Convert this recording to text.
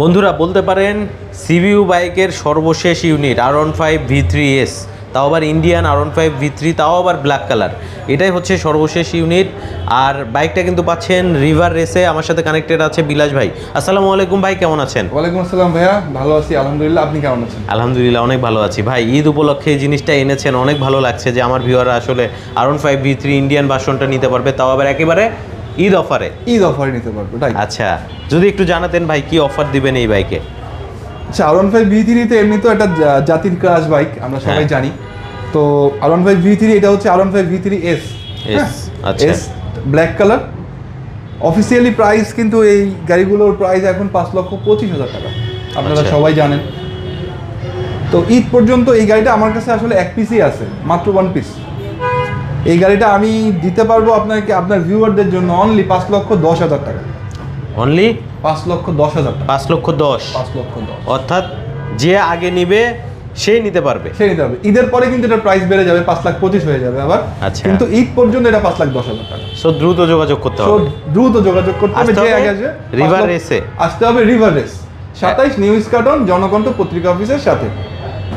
বন্ধুরা বলতে পারেন সিভিউ বাইকের সর্বশেষ unit R one five V three S তাও আবার Indian R one five V three তাও আবার ব্ল্যাক কালার এটাই হচ্ছে সর্বশেষ ইউনিট। আর বাইকটা কিন্তু পাচ্ছেন রিভার রেসে আমার সাথে কানেক্টেড আছে বিলাস ভাই। আসসালামু আলাইকুম ভাই কেমন আছেন? ওয়ালাইকুম আসসালাম ভাইয়া ভালো আছি আলহামদুলিল্লাহ। আপনি কেমন আছেন? আলহামদুলিল্লাহ অনেক ভালো আছি। ভাই ঈদ উপলক্ষে এই জিনিসটা এনেছেন অনেক ভালো লাগছে যে আমার ভিউয়াররা আসলে R one five V three Indian ভার্সনটা নিতে পারবে তাও আবার একেবারে ঈদ অফারে? ঈদ অফারে নিতে পারব তাই। আচ্ছা যদি একটু জানাতেন ভাই কি অফার দিবেন এই বাইকে? আচ্ছা আর ওয়ান ফাইভ ভি থ্রিতে এমনি তো একটা জাতির ক্রাশ বাইক আমরা সবাই হ্যাঁ। জানি। তো R one five V three এটা হচ্ছে R one five V three S. S black colour officially price কিন্তু এই গাড়িগুলোর প্রাইস এখন পাঁচ লক্ষ পঁচিশ হাজার টাকা। আপনারা আচ্ছা। সবাই জানেন। তো ঈদ পর্যন্ত এই গাড়িটা আমার কাছে আসলে এক পিসই আছে মাত্র ওয়ান পিস এই গাড়িটা আমি দিতে পারব আপনাকে আপনার ভিউয়ারদের জন্য অনলি পাঁচ লক্ষ দশ হাজার টাকা। অনলি পাঁচ লক্ষ দশ হাজার টাকা। পাঁচ লক্ষ দশ? পাঁচ লক্ষ দশ। অর্থাৎ যে আগে নিবে সেই নিতে পারবে। সে নিতে হবে ঈদের পরে কিন্তু এটা প্রাইস বেড়ে যাবে পাঁচ লাখ পঁচিশ হয়ে যাবে আবার। আচ্ছা। কিন্তু ঈদ পর্যন্ত এটা পাঁচ লাখ দশ হাজার টাকা। সো দ্রুত যোগাযোগ করতে হবে। দ্রুত যোগাযোগ করতে হবে যে আগে আসবে Race এ। আসতে হবে রিভার রেস সাতাইশ নিউজ কার্টন জনকণ্ঠ পত্রিকা অফিসের সাথে।